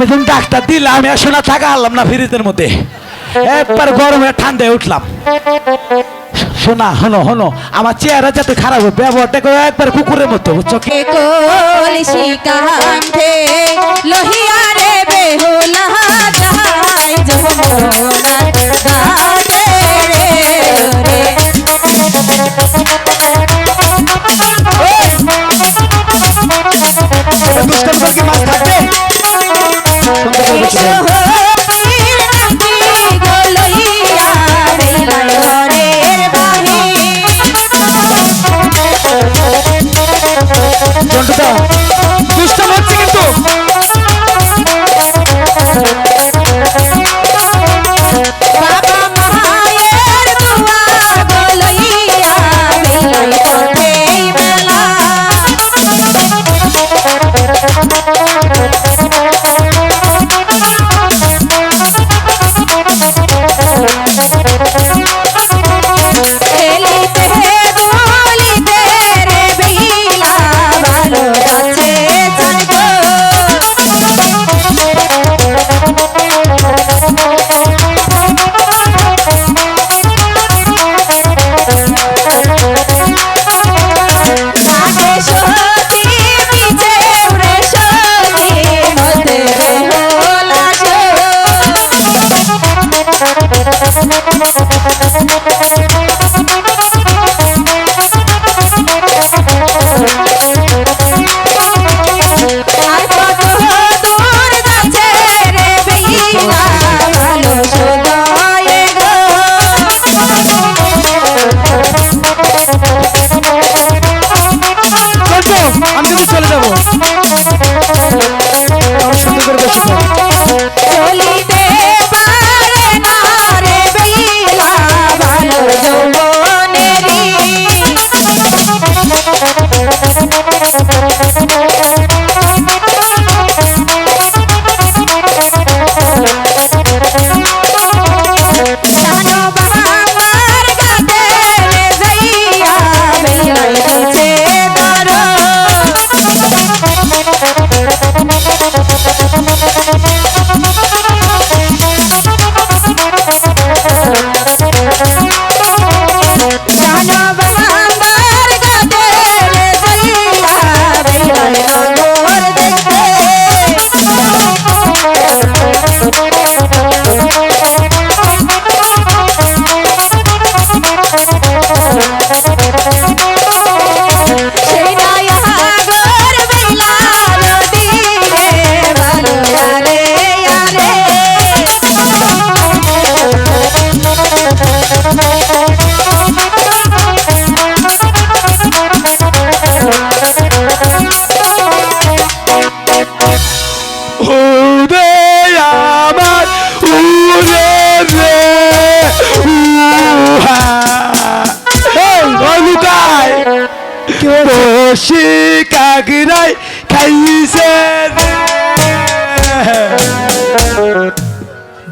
তুমি তুমি ডাক্তার দিলে আমি আসলে থাকা হারলাম না ফিরিতের মধ্যে। একবার গরমে ঠান্ডায় উঠলাম। শোনা, হনো হনো, আমার চেহারা যাতে খারাপ হবে, ব্যবহারটা একবার কুকুরের মতো, বুঝছ?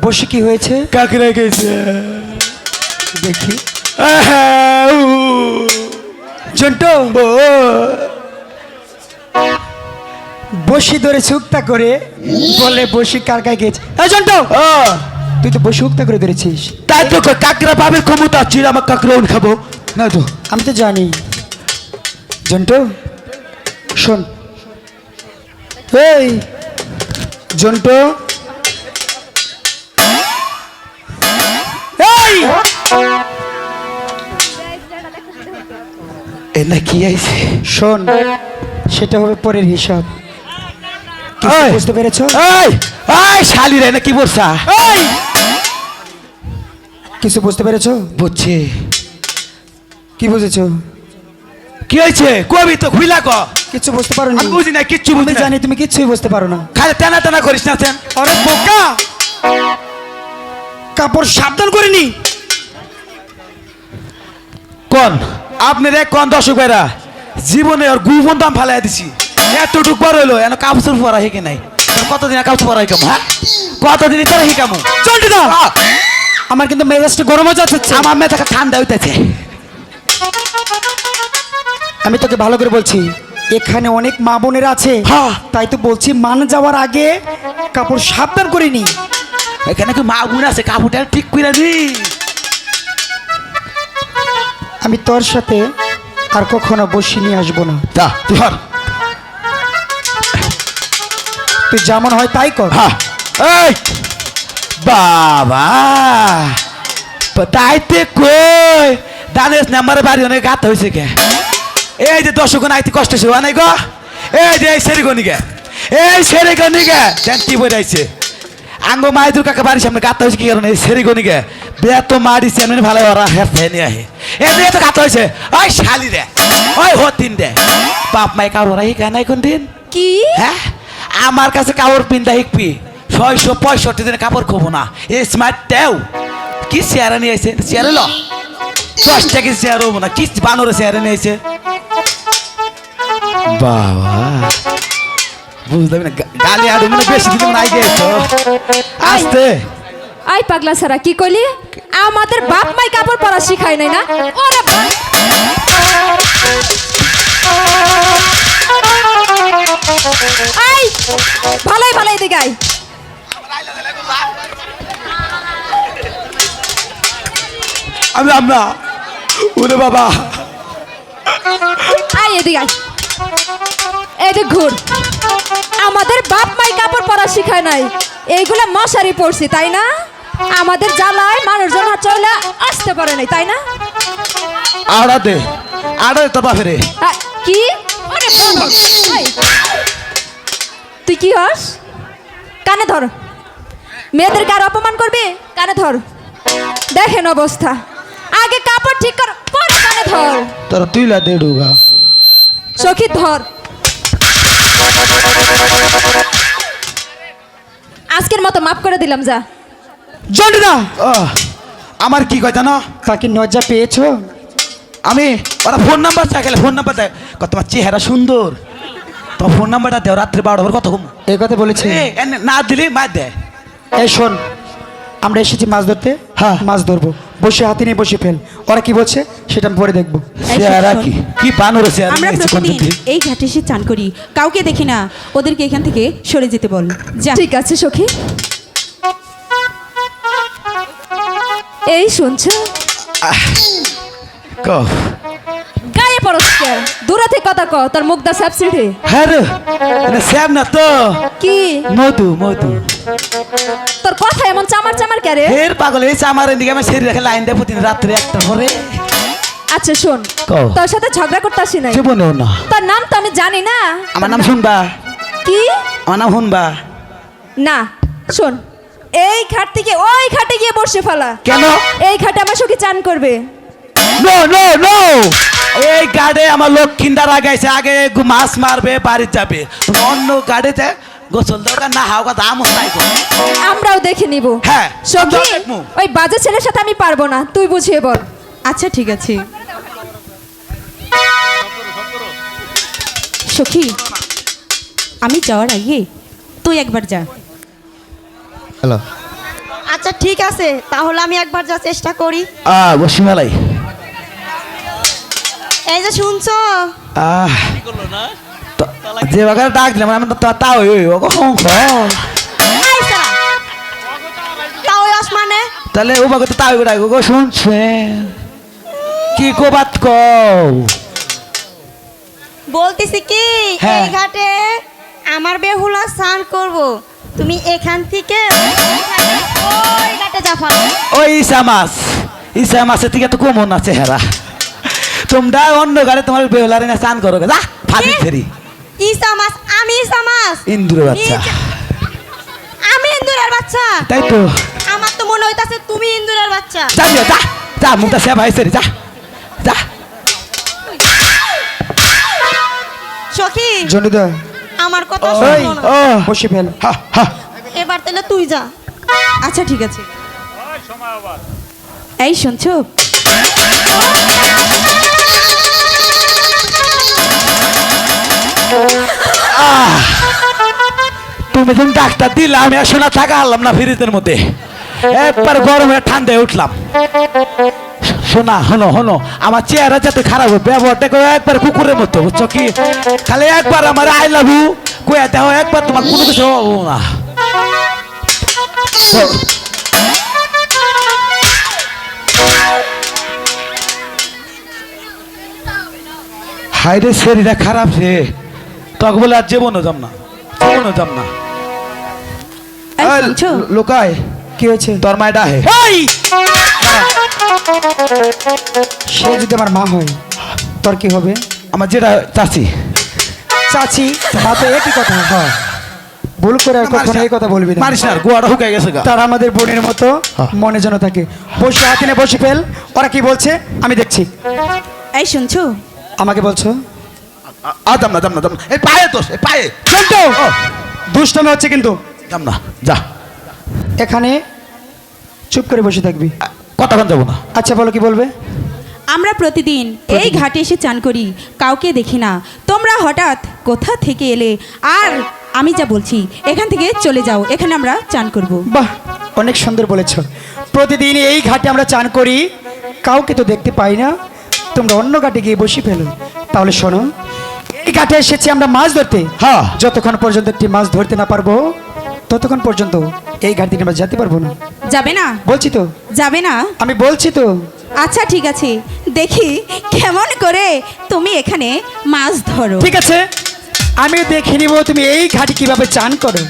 বসে কি হয়েছে? কাকড়া খাইছে দেখি। জন্টু। বসি ধরে উক্তা করে বলে বসি কার গায়ে গেছে। তুই তো বসি উক্তা করে ধরেছিস। তাই তো কই, কাকড়া পাবের ক্ষমতা ছিল আমার কাকড়া খাব। না তো। আমি তো জানি। জন্টু শোন। এই জন্টু। না কি আইছে? শোন সেটা হবে পরের হিসাব। কিছু বুঝতে পেরেছ? এই! এই শালি রে না কি বলছা? এই! কিছু বুঝতে পেরেছ? বুঝছি। কি বুঝেছ? কি হয়েছে? কবি তো খুইলা ক? কিছু বুঝতে পারো আমি বুঝি না কিচ্ছু বুঝি জানি তুমি কিচ্ছুই বুঝতে পারো না। খালি টানা টানা করিস না তেন। আরে বোকা! কাপড় সাবধান করিনি কোন? আপনার এক কোন দর্শক ভাইরা জীবনে ওর গুবন দাম ফালাই দিছি। এতটুক বড় হইল এন কাপড় পরা হিকে নাই। কতদিন কাপড় পরা হিকামু হ্যাঁ? কতদিন তোরা হিকামু চলটি দাও আমার কিন্তু মেজাজটা গরম হয়ে যাচ্ছে আমার মেয়ে ঠান্ডা হইতেছে। আমি তোকে ভালো করে বলছি এখানে অনেক মা বোনের আছে। হ্যাঁ। তাই তো বলছি মান যাওয়ার আগে কাপড় সাবধান করে নি। এখানে কি মা গুণ আছে? কাপড়টা ঠিক করে নি আমি তোর সাথে আর কখনো বসি নিয়ে আসব না। যা তুই হর তুই যেমন হয় তাই কর। হ্যাঁ এই! বাবা! তাইতে কই? দানেশ নাম্বারে বাড়ি অনেক গাত হয়েছে কে? এই যে দর্শক আইতে কষ্ট হয়েছে অনেক গো। এই যে এই সেরিগনি গে এই সেরিগনি গে জান কি বই আঙ্গ মাই দুর্গাকে বাড়ির সামনে গাত হয়েছে কি কারণে? এই সেরিগনি গে বিয়া তো মারিছে এমনি ভালো ওরা হ্যাঁ ফেনে আহে। এই বিয়ে তো গাত হয়েছে। ওই শালি রে ওই হতিন রে। বাপ মাই কারও রাহি কানাই কোন দিন কি? হ্যাঁ? আমার কাছে কাপড় পিন্দা শিখবি ছয়শো পঁয়ষট্টি দিনে কাপড় খবো না। এ স্মার্ট তেও। কি চেয়ারে নিয়ে এসে চেয়ারে ল। দশটা কি চেয়ার হব না। কি বানরে চেয়ারে নিয়ে এসে বাবা। বুঝলাম না গালি আরও মানে বেশি নাই গেছো আসতে। আই পাগলা সারা কি কইলি? আমাদের বাপ মাই কাপড় পরা শিখায় নাই না? ওরে বাপ। আই ভালোই ভালোই দিকে আই আমি আমরা ওরে বাবা। আই এদিকে আই এদিক ঘুর। আমাদের বাপ মাই কাপড় পরা শিখায় নাই। এইগুলা মশারি পড়ছি তাই না? আমাদের জ্বালায় মানুষজন চলে আসতে পারে নাই তাই না? আড়া দে আড়া দে তোর বাপেরে। কি? এই। তুই কি হস? কানে ধর। মেয়েদেরকে আর অপমান করবি? কানে ধর। দেখেন অবস্থা। আগে কাপড় ঠিক কর পর কানে ধর। তোর তুইলা দে ডুগা। সখী ধর। আজকের মতো মাফ করে দিলাম যা। জন্ডুদা আমার কি কয় জানো? তাকে নজা পেয়েছ? আমি ওরা ফোন নাম্বার চাইলে ফোন নাম্বার দেয়। কত তোমার চেহারা সুন্দর। তোমার ফোন নাম্বারটা দেও রাত্রে বারোটা কত ঘুম এই কথা বলেছে। না দিলে মার দেয় এই শোন আমরা এসেছি মাছ ধরতে হ্যাঁ। মাছ ধরবো। বসে হাতে নিয়ে বসে ফেল। ওরা কি বলছে? সেটা আমি পরে দেখব। চেহারা কি? কি বানরে চেহারা আমরা প্রতিদিন এই ঘাটে এসে চান করি। কাউকে দেখি না ওদেরকে এখান থেকে সরে যেতে বল। যা। ঠিক আছে সখী। এই শুনছো? কও। দূরে থেকে কথা ক তোর মুখটা সাবসিডি হ্যাঁ রে এটা না তো। কি? মধু মধু। তোর কথা এমন চামার চামার কে রে? ফের পাগল এই এদিকে আমার শরীর রেখে লাইন দেয় প্রতিদিন রাত্রে একটা পরে আচ্ছা শোন। তোর সাথে ঝগড়া করতে আসি নাই। জীবনেও না। তোর নাম তো আমি জানি না। আমার নাম শুনবা? কি? আমার নাম শুনবা? না শোন। এই ঘাট থেকে ওই ঘাটে গিয়ে বসে ফেলা। কেন? এই ঘাটে আমার সখী চান করবে। নো নো নো এই গাড়ে আমার লক্ষ্মীন্দার আগে আছে আগে মাছ মারবে বাড়ি যাবে। অন্য গাড়িতে গোসল দরকার না হাওয়া দাম আমরাও দেখে নিব। হ্যাঁ, সখী ওই বাজে ছেলের সাথে আমি পারব না তুই বুঝিয়ে বল। আচ্ছা ঠিক আছে। সখী আমি যাওয়ার আগে তুই একবার যা। হ্যালো। আচ্ছা ঠিক আছে তাহলে আমি একবার যা চেষ্টা করি। আহ বসিমালাই। এই যে শুনছো? আহ যে বাগানে ডাক দিলাম আমি তো তা ওই ওই ও কখন তাহলে ও বাগে তো ওই ডাক গো শুনছে। কি কো বাত কও বলতেছি কি হ্যাঁ। এই ঘাটে আমার বেহুলা স্নান করব। তুমি এখান থেকে ওই ঘাটে জাফা ওই ইসা মাছ। ইসা মাছের থেকে তো কমন আছে হেরা। তোমরা অন্য গাড়ি তোমার বেহলারে না স্নান করো যা ফাঁদি ফেরি। ইসা মাছ আমি ইসা মাছ ইন্দুর বাচ্চা। আমি ইন্দুরের বাচ্চা। তাই তো। আমার তো মনে হইতাছে তুমি ইন্দুরের বাচ্চা। যা দিও, যা যা মুখটা সে ভাই সেরি যা যা। সখী জন্ডুদা। আমার কথা শোনো না। ও বসে ফেল। হা হা। এবার তাহলে তুই যা। আচ্ছা ঠিক আছে। এই শুনছো? তুমি যখন ডাক্তার দিলে, আমি আসলে থাকা হারলাম না ফ্রিজের মধ্যে। একবার গরমে ঠান্ডায় উঠলাম। শোনা হনো হনো, আমার চেহারা যাতে খারাপ হয় ব্যবহারটা একবার কুকুরের মতো, বুঝছ কি? খালি একবার আমার আই লাভ ইউ কয়ে দেখো, একবার তোমার কোনো কিছু হব না। হাইরে শরীরটা খারাপ রে। তখন বলে আর জীবনও যাম না জীবনও যাম না। এই এই, শুনছো? লোকাই কি হয়েছে? তোর সে যদি আমার মা হয় তোর কি হবে? আমার যেটা চাচি। চাচি? মা তো একই কথা হয় ভুল করে আর কখনো এই কথা বলবি না। মারিস না গোয়াটা হুকাই গেছে গা। তারা আমাদের বোনের মতো। মনে যেন থাকে। বসে হাতে বসে ফেল। ওরা কি বলছে? আমি দেখছি। এই শুনছো? আমাকে বলছো? আ যাম না যাম না যাম না। এই পায়ে তোস এই পায়ে। চলতো দুষ্টমি হচ্ছে কিন্তু। যাম না যা। এখানে চুপ করে বসে থাকবি। কতক্ষণ যাব না? আচ্ছা বলো কি বলবে? আমরা প্রতিদিন এই ঘাটে এসে চান করি কাউকে দেখি না। তোমরা হঠাৎ কোথা থেকে এলে? আর আমি যা বলছি এখান থেকে চলে যাও এখানে আমরা চান করব। বাহ অনেক সুন্দর বলেছ। প্রতিদিন এই ঘাটে আমরা চান করি কাউকে তো দেখতে পাই না। তোমরা অন্য ঘাটে গিয়ে বসে ফেলো। তাহলে শোনো এই ঘাটে এসেছি আমরা মাছ ধরতে। হ্যাঁ। যতক্ষণ পর্যন্ত একটি মাছ ধরতে না পারব ততক্ষণ পর্যন্ত এই ঘাট থেকে আমরা যেতে পারব না। যাবে না? বলছি তো। যাবে না? আমি বলছি তো। আচ্ছা ঠিক আছে। দেখি কেমন করে তুমি এখানে মাছ ধরো। ঠিক আছে। আমি দেখে নিব তুমি এই ঘাটে কীভাবে চান করো।